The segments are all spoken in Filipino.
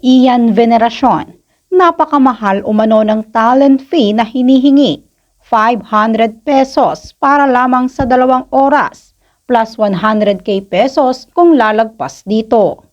Ian Veneracion, napakamahal umano ng talent fee na hinihingi. 500 pesos para lamang sa dalawang oras plus 100k pesos kung lalagpas dito.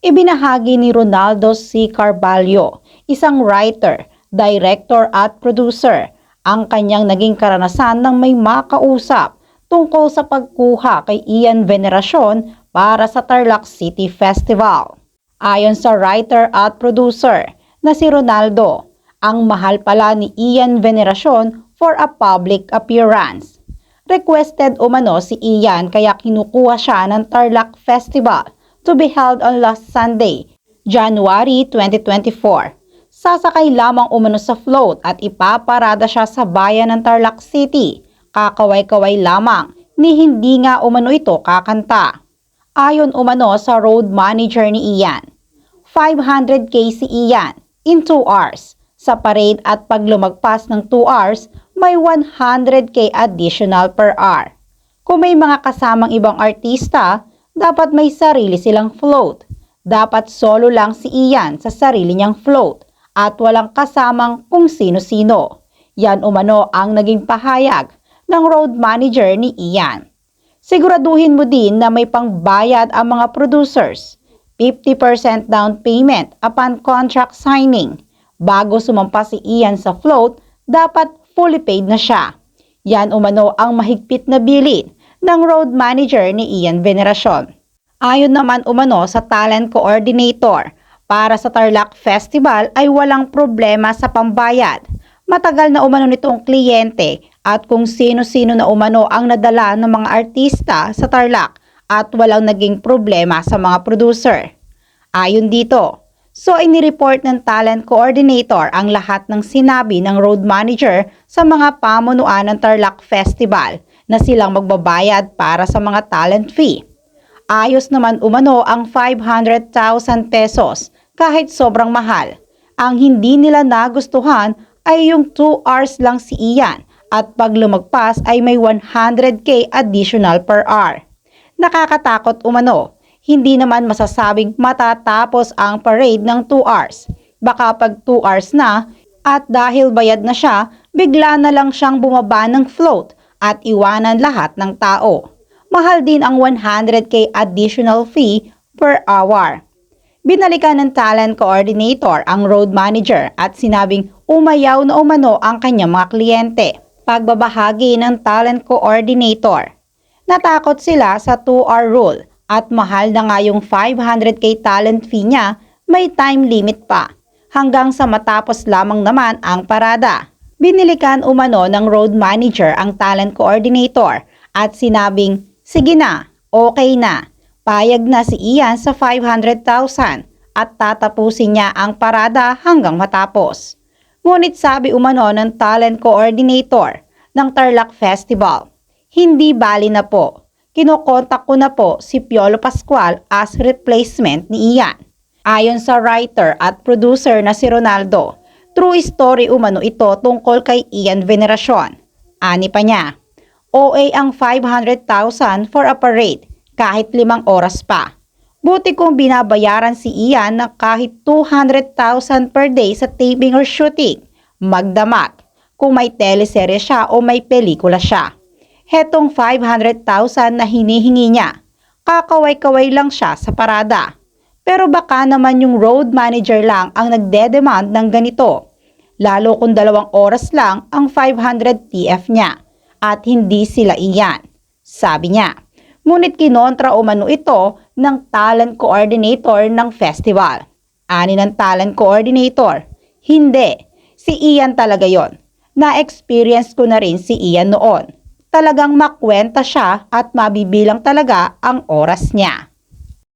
Ibinahagi ni Ronaldo C. Carvalho, isang writer, director at producer, ang kanyang naging karanasan ng may makausap tungkol sa pagkuha kay Ian Veneracion para sa Tarlac City Festival. Ayon sa writer at producer na si Ronaldo, ang mahal pala ni Ian Veneracion for a public appearance. Requested umano si Ian kaya kinukuha siya ng Tarlac Festival to be held on last Sunday, January 2024. Sasakay lamang umano sa float at ipaparada siya sa bayan ng Tarlac City. Kakaway-kaway lamang ni hindi nga umano ito kakanta. Ayon umano sa road manager ni Ian, 500k si Ian in 2 hours. Sa parade at paglumagpas ng 2 hours, may 100k additional per hour. Kung may mga kasamang ibang artista, dapat may sarili silang float. Dapat solo lang si Ian sa sarili niyang float at walang kasamang kung sino-sino. Yan umano ang naging pahayag ng road manager ni Ian. Siguraduhin mo din na may pangbayad ang mga producers. 50% down payment upon contract signing. Bago sumampa si Ian sa float, dapat fully paid na siya. Yan umano ang mahigpit na bilin ng road manager ni Ian Veneracion. Ayon naman umano sa talent coordinator, para sa Tarlac Festival ay walang problema sa pambayad. Matagal na umano nitong kliyente at kung sino-sino na umano ang nadala ng mga artista sa Tarlac at walang naging problema sa mga producer. Ayon dito, so inireport ng talent coordinator ang lahat ng sinabi ng road manager sa mga pamunuan ng Tarlac Festival na silang magbabayad para sa mga talent fee. Ayos naman umano ang 500,000 pesos kahit sobrang mahal. Ang hindi nila nagustuhan ay yung 2 hours lang si Ian at pag lumagpas ay may 100k additional per hour. Nakakatakot umano. Hindi naman masasabing matatapos ang parade ng 2 hours. Baka pag 2 hours na at dahil bayad na siya, bigla na lang siyang bumaba ng float at iwanan lahat ng tao. Mahal din ang 100k additional fee per hour. Binalikan ng talent coordinator ang road manager at sinabing umayaw na umano ang kanyang mga kliyente. Pagbabahagi ng talent coordinator. Natakot sila sa 2-hour rule at mahal na nga yung 500k talent fee niya, may time limit pa. Hanggang sa matapos lamang naman ang parada. Binilikan umano ng road manager ang talent coordinator at sinabing, sige na, okay na. Payag na si Ian sa 500,000 at tatapusin niya ang parada hanggang matapos. Ngunit sabi umano ng talent coordinator ng Tarlac Festival, hindi bali na po. Kinokontak ko na po si Piolo Pascual as replacement ni Ian. Ayon sa writer at producer na si Ronaldo, true story umano ito tungkol kay Ian Veneracion. Ani pa niya, OA ang 500,000 for a parade kahit limang oras pa. Buti kung binabayaran si Ian na kahit 200,000 per day sa taping or shooting. Magdamag kung may teleserye siya o may pelikula siya. Hetong 500,000 na hinihingi niya, kakaway-kaway lang siya sa parada. Pero baka naman yung road manager lang ang nagde-demand ng ganito. Lalo kung dalawang oras lang ang 500 TF niya at hindi sila iyan. Sabi niya. Ngunit kinontra umano ito ng talent coordinator ng festival. Ani ng talent coordinator. Hindi. Si Ian talaga yon. Na-experience ko na rin si Ian noon. Talagang makwenta siya at mabibilang talaga ang oras niya.